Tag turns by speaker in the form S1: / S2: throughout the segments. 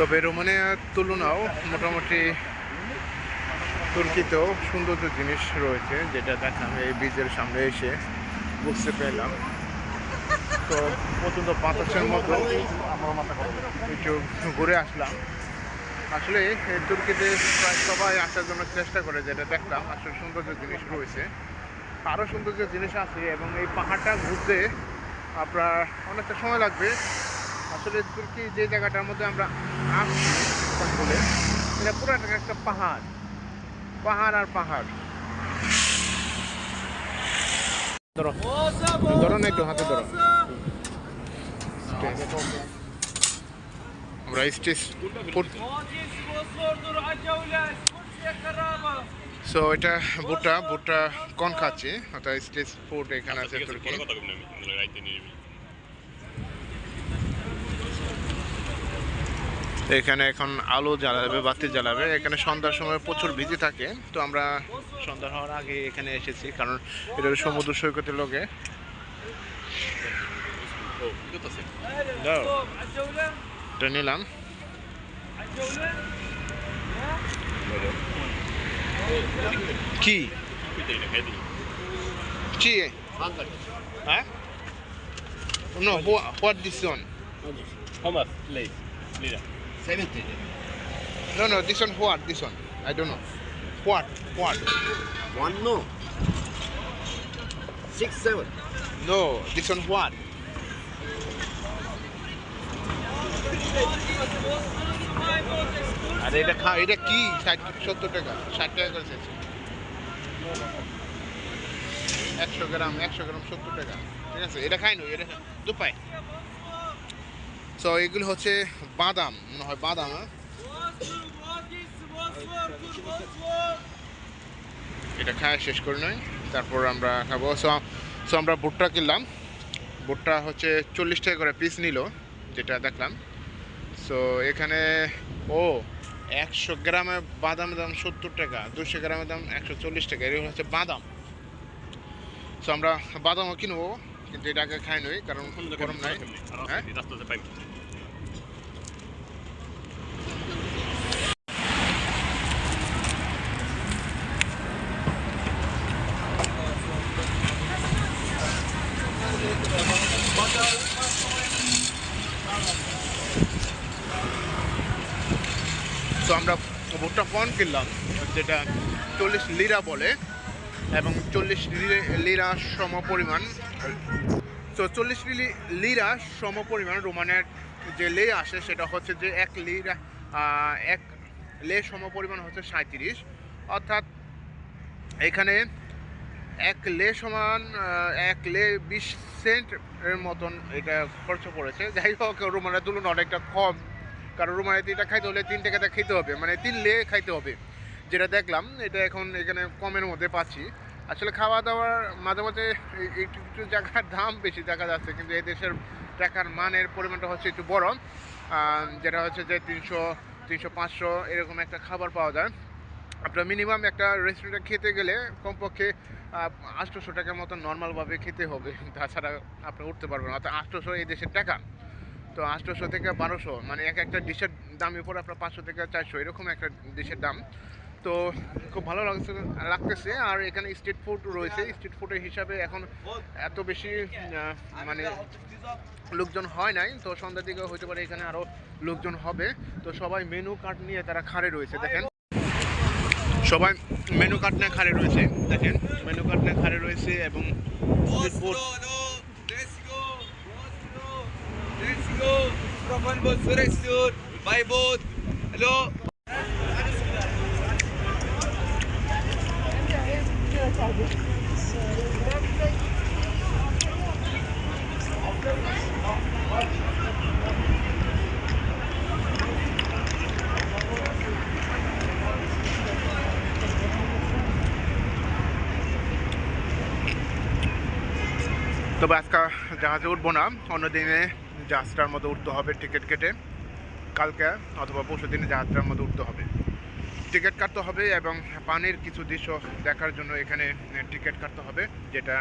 S1: তবে রোমানিয়ার তুলনাও মোটামুটি তুর্কিতেও সৌন্দর্য জিনিস রয়েছে, যেটা দেখাম এই ব্রিজের সামনে এসে বুঝতে পেলাম। তো প্রচণ্ড বাতাসের মতো একটু ঘুরে আসলাম। আসলে তুর্কিতে প্রায় সবাই আসার জন্য চেষ্টা করে, যেটা দেখলাম আসলে সৌন্দর্য জিনিস রয়েছে। আরও সৌন্দর্য জিনিস আছে এবং এই পাহাড়টা ঘুরতে আপনার অনেকটা সময় লাগবে। আসলে তুর্কি যে জায়গাটার মধ্যে আমরা বলে এটা পুরো একটা পাহাড় পাহাড় আর পাহাড় একটু আমরা সো এটা ভুট্টা কন খাচ্ছি এখানে আছে
S2: কথা কম আমি রাইতে নিয়ে
S1: এখানে এখন আলো জ্বালাবে বাতি জ্বালাবে। এখানে সন্ধ্যার সময় প্রচুর ভিজি থাকে। তো আমরা সন্ধ্যা হওয়ার আগে এখানে এসেছি কারণ এটা সমুদ্র সৈকতের লোকে নিলাম। কি? হ্যাঁ? No, what, what this.
S3: 70.
S1: No, no, this one what? This one? I don't know. What? What?
S3: One no. Six, seven.
S1: No, this one what? আরে এটা খা এটা কি ষাট সত্তর টাকা ষাট টাকা করে চাইছে একশো গ্রাম একশো গ্রাম সত্তর টাকা ঠিক আছে এটা খাই নো এটা দুপাই সো এগুলো হচ্ছে বাদাম মনে হয় বাদাম হ্যাঁ? এটা খাওয়া শেষ করে নয় তারপর আমরা খাব। সো সো আমরা ভুট্টা কিনলাম। ভুট্টা হচ্ছে চল্লিশ টাকা করে পিস নিল যেটা দেখলাম। সো এখানে ও একশো গ্রামে বাদামের দাম সত্তর টাকা দুশো গ্রামের দাম একশো চল্লিশ টাকা এরকম হচ্ছে বাদাম। সো আমরা বাদামও কিনবো কিন্তু এটাকে খাই নই কারণ গরম নাই। হ্যাঁ
S2: রাস্তাতে পাই
S1: তো আমরা ভুট্টা পন কিনলাম যেটা চল্লিশ লিরা বলে এবং চল্লিশ লিরা সম পরিমাণ তো চল্লিশ লিরা সম পরিমাণ রোমানের যে লে আসে সেটা হচ্ছে যে এক লিরা এক লে সম পরিমাণ হচ্ছে সাঁত্রিশ অর্থাৎ এখানে এক লে সমান এক লে বিশ সেন্টের মতন এটা খরচ পড়েছে। যাই হোক, রোমানের তুলনা অনেকটা কম। কারণ রুমালিতে এটা খাইতে হলে তিন টাকাতে খেতে হবে মানে তিন লে খাইতে হবে। যেটা দেখলাম, এটা এখন এখানে কমের মধ্যে পাচ্ছি। আসলে খাওয়া দাওয়ার মাঝে মাঝে একটু একটু জায়গার দাম বেশি দেখা যাচ্ছে, কিন্তু এই দেশের টাকার মানের পরিমাণটা হচ্ছে একটু বড়। যেটা হচ্ছে যে তিনশো তিনশো পাঁচশো এরকম একটা খাবার পাওয়া যায়। আপনার মিনিমাম একটা রেস্টুরেন্টে খেতে গেলে কমপক্ষে আটশোশো টাকার মতো নর্মালভাবে খেতে হবে। তাছাড়া আপনি উঠতে পারবেন অর্থাৎ আটশোশো এই দেশের টাকা। তো আটশোশো থেকে বারোশো মানে এক একটা ডিশের দামের উপর আপনার পাঁচশো থেকে চারশো, এরকম একটা ডিশের দাম। তো খুব ভালো লাগছে, লাগতেছে। আর এখানে স্ট্রিট ফুড রয়েছে। স্ট্রিট ফুডের হিসাবে এখন এত বেশি মানে লোকজন হয় নাই। তো সন্ধ্যার দিকে হতে পারে এখানে আরও লোকজন হবে। তো সবাই মেনু কার্ড নিয়ে তারা খাড়ে রয়েছে, দেখেন। সবাই মেনু কার্ড নিয়ে খাড়ে রয়েছে, দেখেন। মেনু কার্ড নিয়ে খাড়ে রয়েছে এবং
S4: food From boat, Suresur, by boat. Hello?
S1: তবে আজকে জাহাজে উঠবো না অন্য দিনে জাহাজটার মধ্যে উঠতে হবে, টিকিট কেটে কালকে অথবা পরশু দিনে জাহাজটার মধ্যে উঠতে হবে। টিকিট কাটতে হবে এবং পানির কিছু দৃশ্য দেখার জন্য এখানে টিকিট কাটতে হবে, যেটা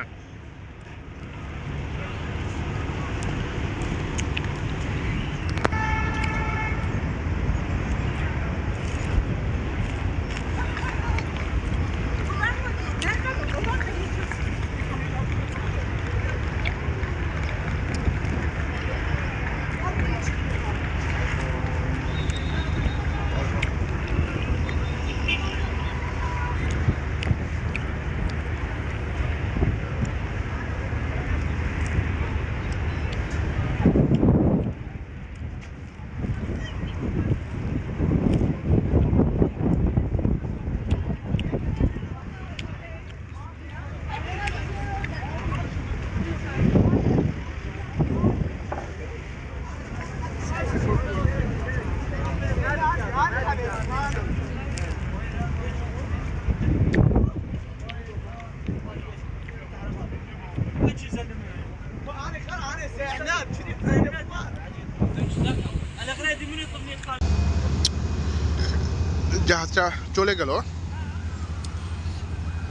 S1: জাহাজটা চলে গেল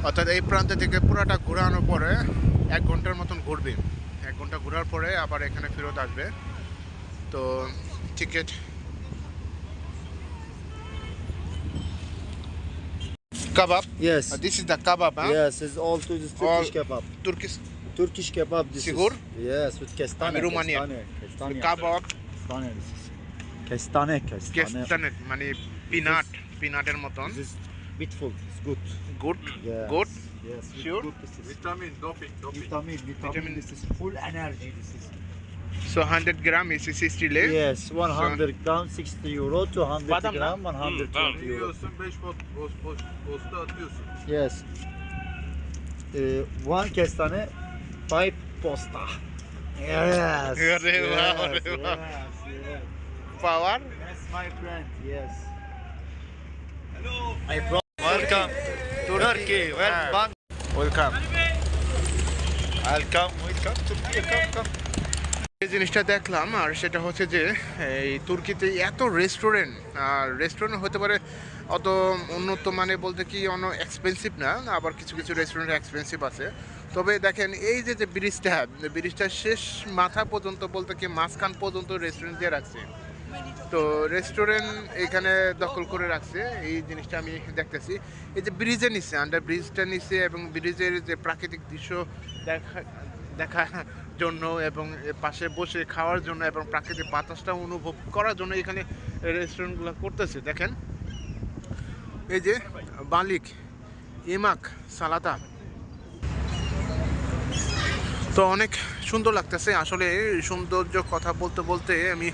S1: অর্থাৎ এই প্রান্ত থেকে পুরাটা ঘোরানোর পরে এক ঘন্টার মতন ঘুরবে এক ঘন্টা ঘোরার পরে আবার এখানে ফেরত আসবে তো ticket kebab
S3: Yes.
S1: This is the kebab
S3: Yes, it's all to this Turkish
S1: All-
S3: kebab.
S1: Turkish
S3: Turkish kebab. This
S1: Sigur?
S3: is. Yes, with kestane.
S1: I'm Romanian.
S3: Kestane. Kestane.
S1: Kebab
S3: Kestane. This is. Kestane. Kestane.
S1: কেস্টানেট মানে peanut পিনাটের মতন
S3: This is beautiful. It's good.
S1: Good
S3: Yes.
S1: Good
S3: Yes. with
S1: Sure?
S3: Good. This is
S2: Vitamin, doping, doping.
S3: vitamin, vitamin.
S1: Vitamin.
S3: This is full energy. This is.
S1: So hundred gram is sixty লে
S3: Yes, 100 gram 60 euro, 200
S1: Badam lan.
S3: gram 120
S2: tamam.
S3: euro.
S5: Yiyorsun 5 pot, post, post, posta atıyorsun.
S3: Yes. Uh, one kestane, five posta. Yes.
S1: Öyle
S3: yes,
S1: var,
S3: yes,
S1: öyle var.
S3: yes.
S1: Power
S3: Yes, my friend. Yes. Brought. Welcome. Turkey. Welcome.
S1: Welcome
S3: Welcome. Welcome. Turkey. Come, come.
S1: এই জিনিসটা দেখলাম আর সেটা হচ্ছে যে এই তুর্কিতে এত restaurant আর restaurant হতে পারে অত উন্নত মানে বলতে কি অন্য এক্সপেন্সিভ না আবার কিছু কিছু রেস্টুরেন্ট এক্সপেন্সিভ আছে তবে দেখেন এই যে যে ব্রিজটা ব্রিজটা শেষ মাথা পর্যন্ত বলতে কি মাঝখান পর্যন্ত রেস্টুরেন্ট দিয়ে রাখছে তো রেস্টুরেন্ট এখানে দখল করে রাখছে। এই জিনিসটা আমি দেখতেছি। এই যে ব্রিজের নিচে আন্ডার ব্রিজটা নিচে এবং ব্রিজের যে প্রাকৃতিক দৃশ্য দেখা দেখার জন্য এবং পাশে বসে খাওয়ার জন্য এবং প্রাকৃতিক বাতাসটা অনুভব করার জন্য এখানে রেস্টুরেন্টগুলো করতেছে। দেখেন, এই যে বালিক, ইমাক, সালাতা তো অনেক সুন্দর লাগতেছে। আসলে সৌন্দর্য কথা বলতে বলতে আমি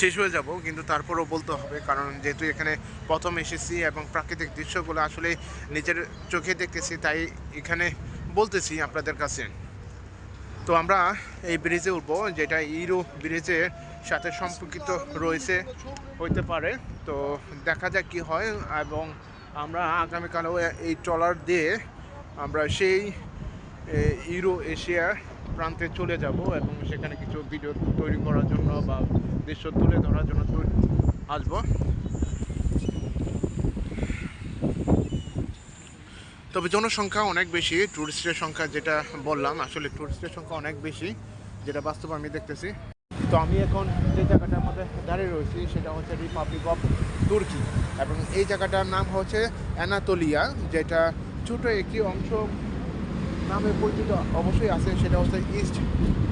S1: শেষ হয়ে যাব, কিন্তু তারপরও বলতে হবে, কারণ যেহেতু এখানে প্রথম এসেছি এবং প্রাকৃতিক দৃশ্যগুলো আসলে নিজের চোখে দেখতেছি, তাই এখানে বলতেছি আপনাদের কাছে। তো আমরা এই ব্রিজে উঠবো, যেটা ইরো ব্রিজের সাথে সম্পর্কিত রয়েছে, হইতে পারে। তো দেখা যাক কি হয়, এবং আমরা আগামীকালও এই ট্রলার দিয়ে আমরা সেই ইউরো এশিয়া প্রান্তে চলে যাব এবং সেখানে কিছু ভিডিও তৈরি করার জন্য বা দৃশ্য তুলে ধরার জন্য আসব। তবে জনসংখ্যা অনেক বেশি টুরিস্টের সংখ্যা যেটা বললাম, আসলে টুরিস্টের সংখ্যা অনেক বেশি, যেটা বাস্তব আমি দেখতেছি। তো আমি এখন যে জায়গাটার মধ্যে দাঁড়িয়ে রয়েছি, সেটা হচ্ছে রিপাবলিক অফ তুর্কি এবং এই জায়গাটার নাম হচ্ছে অ্যানাতোলিয়া যেটা ছোট একটি অংশ নামে পরিচিত, অবশ্যই আছে, সেটা হচ্ছে ইস্ট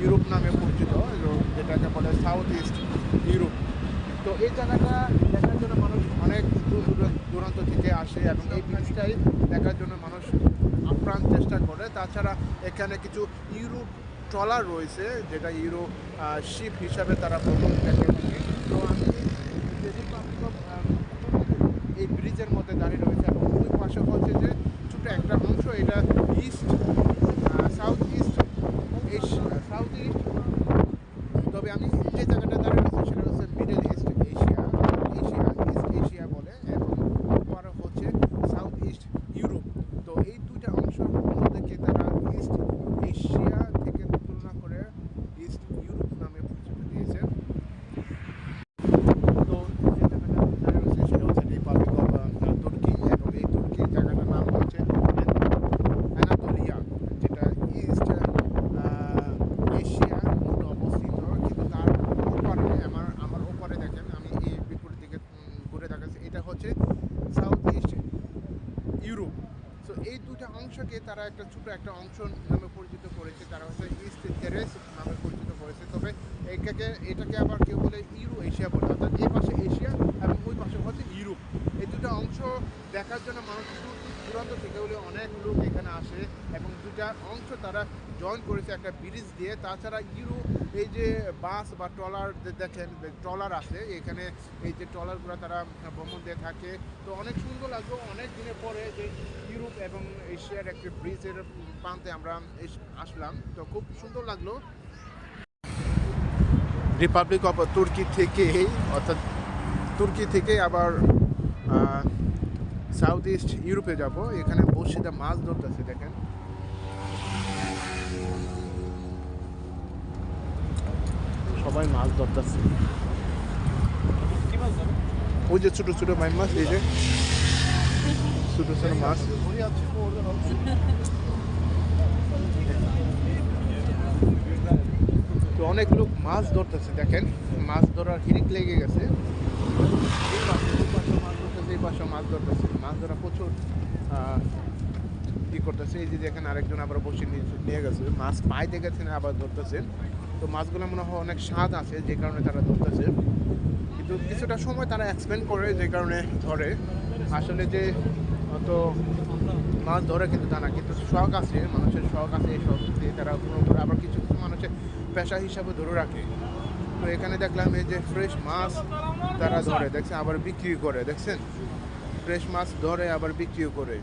S1: ইউরোপ নামে পরিচিত যেটাকে বলে সাউথ ইস্ট ইউরোপ তো এই জায়গাটা দেখার জন্য মানুষ অনেক দূর দূর দূরান্ত থেকে আসে, এবং এই ব্রিজটাই দেখার জন্য মানুষ আপ্রাণ চেষ্টা করে। তাছাড়া এখানে কিছু ইউরোপ ট্রলার রয়েছে, যেটা ইউরো শিপ হিসাবে তারা ভ্রমণ দেখে থাকে। তো আমি এই ব্রিজের মধ্যে দাঁড়িয়ে রয়েছে, এবং ওই পাশে হচ্ছে যে ছোটো একটা অংশ, এটা east south east south east তবে আমি যে জায়গাটা দাঁড়িয়ে রয়েছে সেটা হচ্ছে middle east Asia Asia east Asia বলে এবং ওপার হচ্ছে সাউথ ইস্ট ইউরোপ তো এই দুইটা অংশের মধ্যে তারা ইস্ট এশিয়া থেকে তুলনা করে ইস্ট ইউরোপ নামে পরিচিত দিয়েছে তো যে জায়গাটা দাঁড়িয়ে রয়েছে সেটা হচ্ছে রিপাবলিক অফ তুর্কি এবং এই তুর্কি জায়গাটার নাম হচ্ছে অ্যানাতোলিয়া যেটা ইস্ট এশিয়ার মধ্যে অবস্থিত কিন্তু তার ওপারে আমার আমার ওপারে দেখেন আমি এই বিপরীত দিকে উম, ঘুরে দেখাচ্ছি এটা হচ্ছে সাউথ ইস্ট ইউরোপ তো এই দুটা অংশকে তারা একটা অংশ নামে পরিচিত করেছে তারা হচ্ছে ইস্ট টেরেস নামে পরিচিত করেছে। তবে এটাকে এটাকে আবার কেউ বলে ইউরো এশিয়া বলে, অর্থাৎ এই পাশে এশিয়া এবং ওই পাশে হচ্ছে ইউরোপ এই দুটা অংশ দেখার জন্য মানুষ দূরান্ত থেকে হলে অনেক লোক এখানে আসে এবং দুটা অংশ তারা জয়েন করেছে একটা ব্রিজ দিয়ে। তাছাড়া ইউরো এই যে বাস বা ট্রলার দেখেন ট্রলার আছে, এখানে এই যে ট্রলারগুলো তারা ভ্রমণ দিয়ে থাকে। তো অনেক সুন্দর লাগল। অনেক দিনের পরে যে ইউরোপ এবং এশিয়ার একটা ব্রিজের প্রান্তে আমরা আসলাম। তো খুব সুন্দর লাগল। রিপাবলিক অফ তুর্কি থেকে অর্থাৎ তুর্কি থেকে আবার সাউথ ইস্ট ইউরোপে যাব। এখানে বসিতে মাছ ধরতেছে, দেখেন।
S3: সবাই মাছ ধরতেছে।
S1: ওই যে ছোট ছোট মাই মাছ এই যে। ছোট ছোট মাছ। তো অনেক লোক মাছ ধরতেছে দেখেন। মাছ ধরার হিরিক লেগে গেছে। এই পাশে, মাছ ধরতেছে এই পাশে মাছ ধরতেছে। মাছ ধরা প্রচুর ই করতেছে। এই যে দেখেন আরেকজন আবার বসে নিয়ে- গেছে। মাছ পাইতে গেছেন আবার ধরতেছেন তো মাছগুলো মনে হয় অনেক স্বাদ আছে, যে কারণে তারা ধরতেছে। কিন্তু কিছুটা সময় তারা এক্সপেন্ড করে, যে কারণে ধরে। আসলে যে অত মাছ ধরে কিন্তু তা না, কিন্তু শখ আছে, মানুষের শখ আছে এই শখ দিয়ে তারা পূরণ করে। আবার কিছু কিছু মানুষের পেশা হিসাবে ধরে রাখে। তো এখানে দেখলাম এই যে ফ্রেশ মাছ তারা ধরে, দেখছেন? আবার বিক্রি করে, দেখছেন? ফ্রেশ মাছ ধরে, আবার বিক্রিও করে।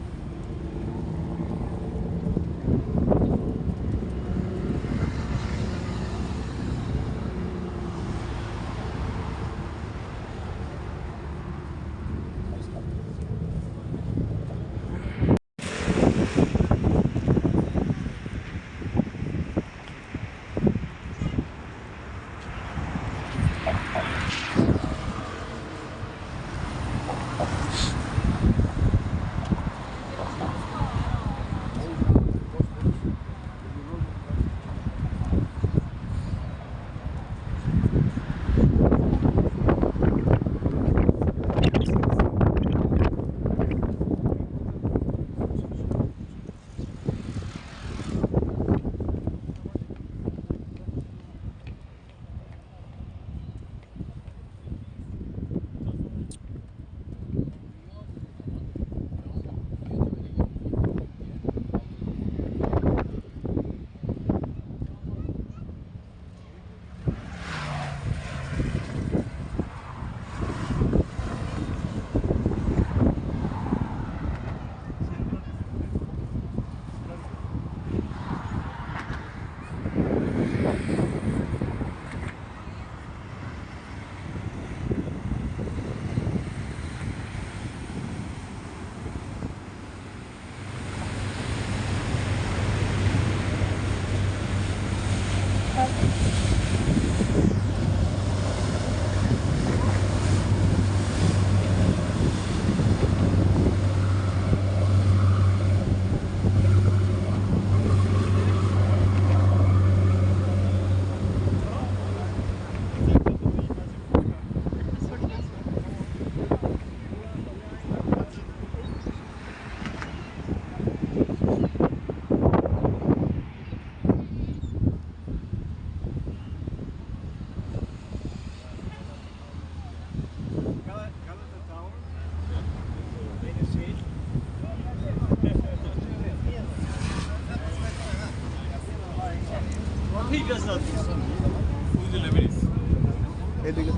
S1: এদিকে।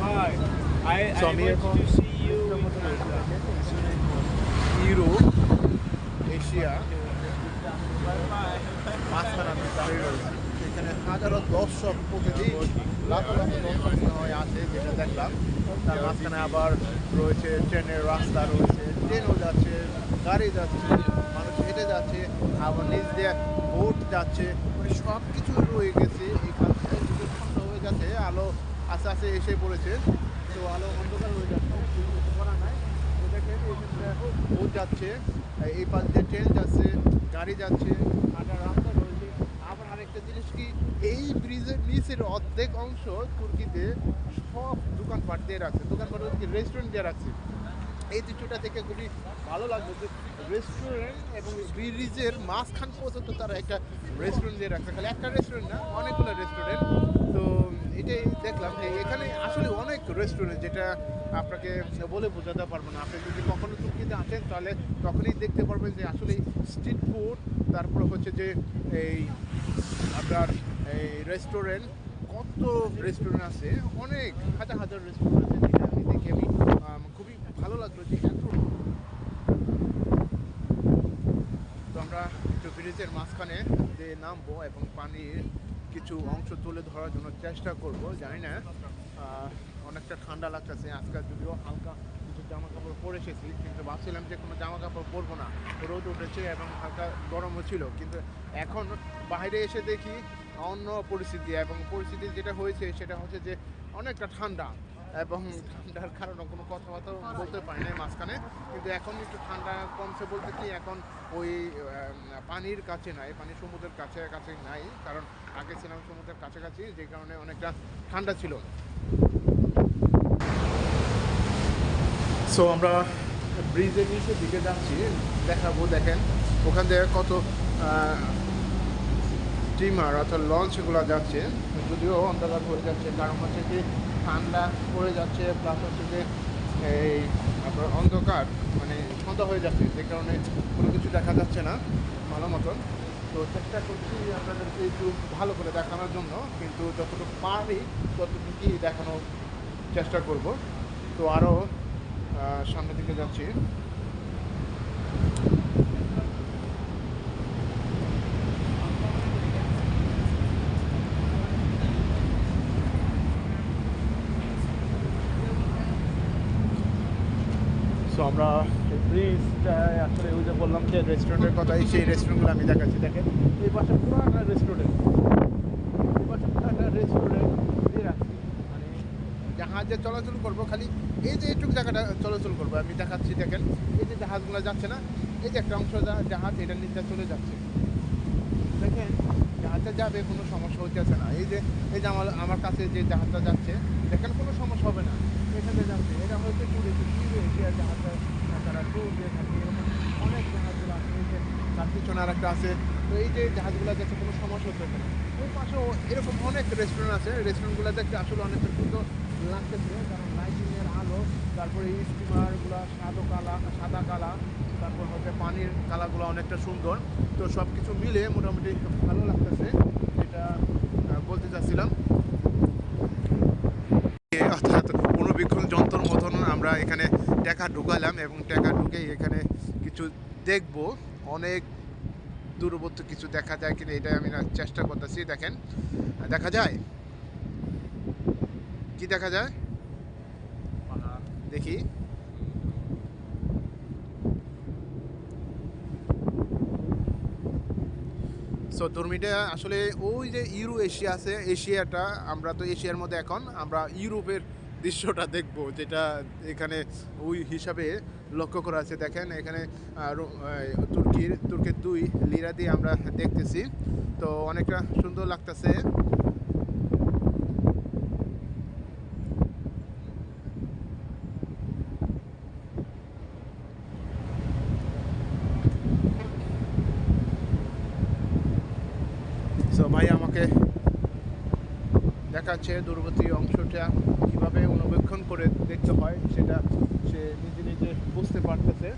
S3: Hi. I,
S1: So
S3: I to see you.
S1: এখানে হাজারো দর্শক প্রতিদিন লাখো লাখো দর্শক হয় আছে যেটা দেখলাম। তার মাঝখানে আবার রয়েছে ট্রেনের রাস্তা রয়েছে ট্রেনও যাচ্ছে গাড়ি যাচ্ছে মানুষ হেঁটে যাচ্ছে। আবার নিচ দিয়ে যাচ্ছে মানে সব কিছু রয়ে গেছে এখান থেকে হয়ে গেছে, আলো আস্তে আস্তে এসে পড়েছে। তো আলো অন্ধকার হয়ে যাচ্ছে দেখেন এখানে যাচ্ছে, এই পাশ দিয়ে ট্রেন যাচ্ছে, গাড়ি যাচ্ছে হাঁটার রাস্তা রয়েছে। আবার আরেকটা জিনিস কি, এই ব্রিজের নিচের অর্ধেক অংশ তুর্কিতে সব দোকানপাট দিয়ে রাখছে। দোকানপাট রেস্টুরেন্ট দিয়ে রাখছে। এই দৃশ্যটা দেখে খুবই ভালো লাগল যে রেস্টুরেন্ট এবং ব্রিজের মাঝখান পর্যন্ত তারা একটা রেস্টুরেন্ট দিয়ে রাখছে। খালি একটা রেস্টুরেন্ট না, অনেকগুলো রেস্টুরেন্ট তো এটাই দেখলাম যে এখানে আসলে অনেক রেস্টুরেন্ট যেটা আপনাকে বলে বোঝাতে পারব না। আপনি যদি কখনো তুর্কিতে আসেন তাহলে তখনই দেখতে পারবেন যে আসলে স্ট্রিট ফুড তারপর হচ্ছে যে এই আপনার এই রেস্টুরেন্ট কত রেস্টুরেন্ট আছে, অনেক, হাজার হাজার রেস্টুরেন্ট আছে যেটা আমি দেখে আমি খুবই ভালো লাগল যে এত তো আমরা একটু ব্রিজের মাঝখানে যে নামবো এবং পানির কিছু অংশ তুলে ধরার জন্য চেষ্টা করব, জানি না অনেকটা ঠান্ডা লাগতেছে। আজকাল যদিও হালকা কিছু জামা কাপড় পরে এসেছি, কিন্তু ভাবছিলাম যে কোনো জামা কাপড় পরবো না। রোদ উঠেছে এবং হালকা গরমও ছিল, কিন্তু এখন বাইরে এসে দেখি অন্য পরিস্থিতি এবং পরিস্থিতি যেটা হয়েছে সেটা হচ্ছে যে অনেকটা ঠান্ডা। এবং ঠান্ডার কারণে কোনো কথাবার্তা বলতে পারি না মাঝখানে। কিন্তু এখন একটু ঠান্ডা কমছে বলতে কি, এখন ওই পানির কাছে নাই, পানি সমুদ্রের কাছে কাছে নাই। কারণ আগে ছিলাম সমুদ্রের কাছাকাছি, যে কারণে অনেকটা ঠান্ডা ছিল। সো আমরা ব্রিজের নিচের দিকে যাচ্ছি, দেখাবো, দেখেন। ওখান থেকে কত স্টিমার অর্থাৎ লঞ্চগুলো যাচ্ছে। যদিও অন্ধকার হয়ে যাচ্ছে, কারণ হচ্ছে কি ঠান্ডা পড়ে যাচ্ছে প্লাস হচ্ছে যে এই আপনার অন্ধকার মানে সন্ধ্যা হয়ে যাচ্ছে, যে কারণে কোনো কিছু দেখা যাচ্ছে না, ভালো মতন। তো চেষ্টা করছি আপনাদেরকে একটু ভালো করে দেখানোর জন্য, কিন্তু যতটুকু পারি ততটুকুই দেখানোর চেষ্টা করব। তো আরও সামনের দিকে যাচ্ছি। আমরা ব্রিজটা আসলে ওই যে বললাম যে রেস্টুরেন্টের কথা সেই রেস্টুরেন্টগুলো আমি দেখাচ্ছি, দেখেন। এই পাশে পুরাটা রেস্টুরেন্ট পুরাটা রেস্টুরেন্ট মানে জাহাজে চলাচল করব, খালি এই যে এইটুকু জায়গাটা চলাচল করব, আমি দেখাচ্ছি, দেখেন। এই যে জাহাজগুলো যাচ্ছে না, এই যে একটা অংশ জাহাজ এটার নিচে চলে যাচ্ছে। দেখেন জাহাজটা যাবে, কোনো সমস্যা হচ্ছে না। এই যে এই যে আমার আমার কাছে যে জাহাজটা যাচ্ছে দেখেন কোনো সমস্যা হবে না। এখানে যাচ্ছে এটা হয়তো টুরিস্ট ট্যুরে এশিয়ার জাহাজটা তারা ট্যুর দিয়ে থাকে, এরকম অনেক জাহাজগুলো আছে তার পিছনে আর একটা আছে। তো এই যে জাহাজগুলো যাচ্ছে কোনো সমস্যা হচ্ছে না ওই পাশেও এরকম অনেক রেস্টুরেন্ট আছে রেস্টুরেন্টগুলো দেখতে আসলে অনেকটা সুন্দর লাগতেছে, কারণ লাইটিংয়ের আলো, তারপরে এই স্টিমারগুলো সাদা কালা সাদা কালা, তারপর হচ্ছে পানির কালারগুলো অনেকটা সুন্দর। তো সব কিছু মিলে মোটামুটি ভালো লাগতেছে যেটা বলতে চাচ্ছিলাম। অর্থাৎ অনুবীক্ষণ যন্ত্র মতন আমরা এখানে টাকা ঢুকালাম এবং টাকা ঢুকে এখানে কিছু দেখব। অনেক দূরবর্তী কিছু দেখা যায় কিনা এটা আমি চেষ্টা করতেছি, দেখেন। দেখা যায়? কি দেখা যায়? দেখি। সো দুর্মিটা আসলে ওই যে ইউরো এশিয়া আছে, এশিয়াটা, আমরা তো এশিয়ার মধ্যে এখন, আমরা ইউরোপের দৃশ্যটা দেখব, যেটা এখানে ওই হিসাবে লক্ষ্য করা আছে। দেখেন, এখানে তুর্কির, তুর্কের দুই লিরা দিয়ে আমরা দেখতেছি। তো অনেকটা সুন্দর লাগতেছে। ভাই আমাকে দেখাচ্ছে দূরবর্তী অংশটা করে দেখতে হয় সেটা সে নিজে নিজে বুঝতে পারতেছে।